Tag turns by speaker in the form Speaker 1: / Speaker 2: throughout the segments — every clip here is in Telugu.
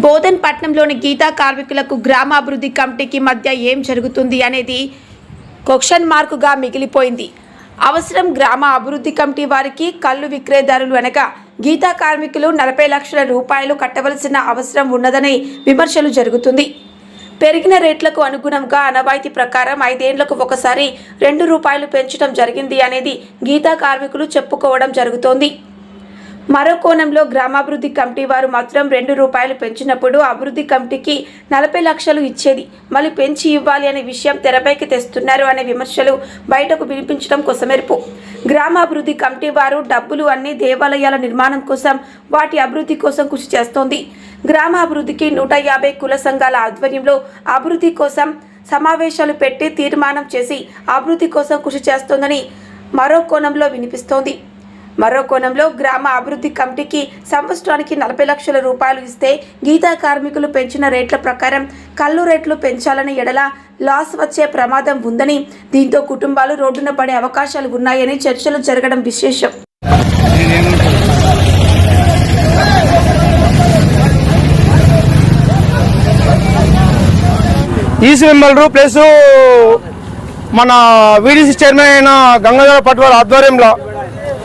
Speaker 1: బోధన్ పట్నంలోని గీతా కార్మికులకు గ్రామాభివృద్ధి కమిటీకి మధ్య ఏం జరుగుతుంది అనేది క్వశ్చన్ మార్కుగా మిగిలిపోయింది. అవసరం గ్రామ అభివృద్ధి కమిటీ వారికి కళ్ళు విక్రయదారులు అనగా గీతా కార్మికులు నలభై లక్షల రూపాయలు కట్టవలసిన అవసరం ఉన్నదని విమర్శలు జరుగుతుంది. పెరిగిన రేట్లకు అనుగుణంగా అనవాయితీ ప్రకారం ఐదేండ్లకు ఒకసారి రెండు రూపాయలు పెంచడం జరిగింది అనేది గీతా కార్మికులు చెప్పుకోవడం జరుగుతోంది. మరో కోణంలో గ్రామాభివృద్ధి కమిటీ వారు మాత్రం రెండు రూపాయలు పెంచినప్పుడు అభివృద్ధి కమిటీకి నలభై లక్షలు ఇచ్చేది. మళ్ళీ పెంచి ఇవ్వాలి అనే విషయం తెరపైకి తెస్తున్నారు అనే విమర్శలు బయటకు వినిపించడం కొసమెరుపు. గ్రామాభివృద్ధి కమిటీ వారు డబ్బులు అన్ని దేవాలయాల నిర్మాణం కోసం వాటి అభివృద్ధి కోసం కృషి చేస్తోంది. గ్రామాభివృద్ధికి నూట యాభై కుల సంఘాల ఆధ్వర్యంలో అభివృద్ధి కోసం సమావేశాలు పెట్టి తీర్మానం చేసి అభివృద్ధి కోసం కృషి చేస్తోందని మరో కోణంలో వినిపిస్తోంది. మరో కోణంలో గ్రామ అభివృద్ధి కమిటీకి సంవత్సరానికి నలభై లక్షల రూపాయలు ఇస్తే గీతా కార్మికులు పెంచిన రేట్ల ప్రకారం కళ్ళు రేట్లు పెంచాలని ఎడల లాస్ వచ్చే ప్రమాదం ఉందని దీంతో కుటుంబాలు రోడ్డున పడే అవకాశాలు ఉన్నాయని చర్చలు జరగడం విశేషం.
Speaker 2: ఈసీ మెంబర్లు ప్లస్ మన వీడీసీ చైర్మన్ అయిన గంగాధర పట్వాల ఆధ్వర్యంలో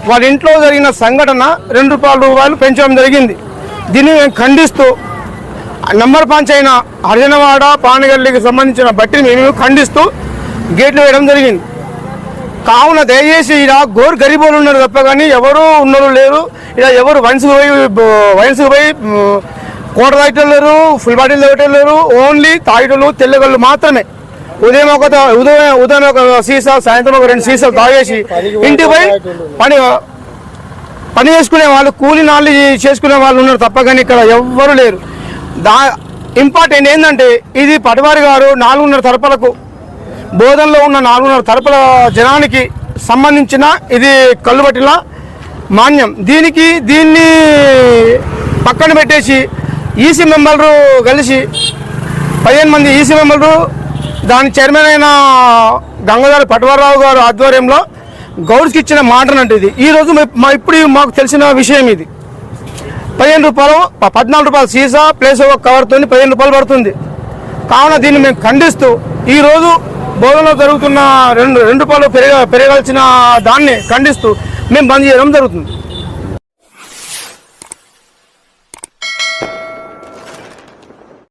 Speaker 2: వాళ్ళ ఇంట్లో జరిగిన సంఘటన రెండు రూపాయల రూపాయలు పెంచడం జరిగింది. దీన్ని మేము ఖండిస్తూ నంబర్ పంచ్ అయిన హరిజనవాడ పానగల్లికి సంబంధించిన బట్టిని మేము ఖండిస్తూ గేట్లు వేయడం జరిగింది. కావున దయచేసి ఇలా గోరు గరీబులు ఉన్నారు తప్ప కానీ ఎవరు ఉన్నారు లేరు. ఇలా ఎవరు వయసుకు పోయి వయసుకు పోయి కోట తాగటలేరు ఫుల్ బాటిల్ తాగటలేరు ఓన్లీ తాగటలు తెల్లగళ్ళు మాత్రమే. ఉదయం ఒక ఉదయం ఉదయం ఒక సీసా సాయంత్రం ఒక రెండు సీసాలు తాగేసి ఇంటిపై పని పని చేసుకునే వాళ్ళు కూలి నాళ్ళు చేసుకునే వాళ్ళు ఉన్నారు తప్ప కానీ ఇక్కడ ఎవ్వరు లేరు. దా ఇంపార్టెంట్ ఏంటంటే ఇది పటివారి గారు నాలుగున్నర తరపలకు బోధనలో ఉన్న నాలుగున్నర తరపుల జనానికి సంబంధించిన ఇది కళ్ళుబట్టిన మాన్యం. దీనికి దీన్ని పక్కన పెట్టేసి ఈసీ మెంబర్లు కలిసి పదిహేను మంది ఈసీ మెంబర్లు దాని చైర్మన్ అయిన గంగాధర పటవరరావు గారు ఆధ్వర్యంలో గౌడ్స్కి ఇచ్చిన మాట ఇది. ఈరోజు మా ఇప్పుడు మాకు తెలిసిన విషయం ఇది. పదిహేను రూపాయలు పద్నాలుగు రూపాయలు సీసా ప్లేస్ ఒక కవర్తో పదిహేను రూపాయలు పడుతుంది. కావున దీన్ని మేము ఖండిస్తూ ఈరోజు బోధనలో జరుగుతున్న రెండు రెండు రూపాయలు పెరగ పెరగాల్సిన దాన్ని ఖండిస్తూ మేము బంద్ చేయడం జరుగుతుంది.